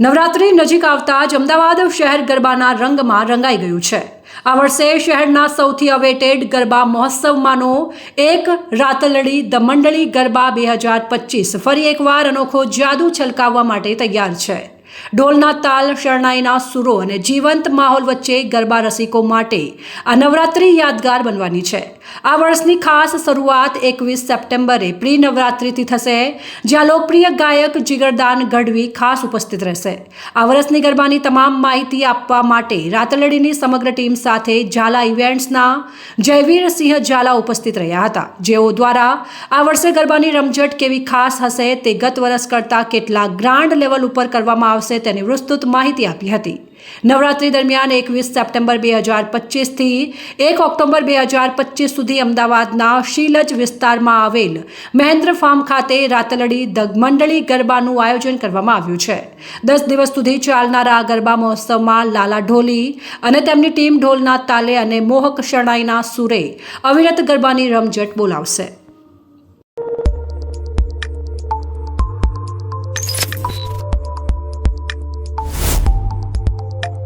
નવરાત્રી નજીક આવતા જ અમદાવાદ શહેર ગરબાના રંગમાં રંગાઈ ગયું છે. આ વર્ષે શહેરના સૌથી અવેટેડ ગરબા મહોત્સવમાંનો એક રાતલડી ધ મંડળી ગરબા બે હજાર પચીસ ફરી એકવાર અનોખો જાદુ છલકાવવા માટે તૈયાર છે. ઢોલના તાલ, શરણાઈના સુરો અને જીવંત માહોલ વચ્ચે ગરબા રસિકો માટે આ નવરાત્રી યાદગાર બનવાની છે. આ વર્ષની ખાસ શરૂઆત એકવીસ સપ્ટેમ્બરે પ્રી નવરાત્રિથી થશે, જ્યાં લોકપ્રિય ગાયક જીગરદાન ગઢવી ખાસ ઉપસ્થિત રહેશે. આ વર્ષની ગરબાની તમામ માહિતી આપવા માટે રાતલડીની સમગ્ર ટીમ સાથે ઝાલા ઇવેન્ટ્સના જયવીર સિંહ ઝાલા ઉપસ્થિત રહ્યા હતા. જેઓ દ્વારા આ વર્ષે ગરબાની રમઝટ કેવી ખાસ હશે તે ગત વર્ષ કરતાં કેટલા ગ્રાન્ડ લેવલ ઉપર કરવામાં આવશે તેની વિસ્તૃત માહિતી આપી હતી. નવરાત્રી દરમિયાન એકવીસ સપ્ટેમ્બર બે હજાર પચીસથી એક ઓક્ટોબર બે હજાર પચીસ સુધી અમદાવાદના શીલજ વિસ્તારમાં આવેલ મહેન્દ્ર ફાર્મ ખાતે રાતલડી દગમંડળી મંડળી ગરબાનું આયોજન કરવામાં આવ્યું છે. દસ દિવસ સુધી ચાલનારા આ ગરબા મહોત્સવમાં લાલા ઢોલી અને તેમની ટીમ ઢોલના તાલે અને મોહક શરણાઈના સુરે અવિરત ગરબાની રમઝટ બોલાવશે.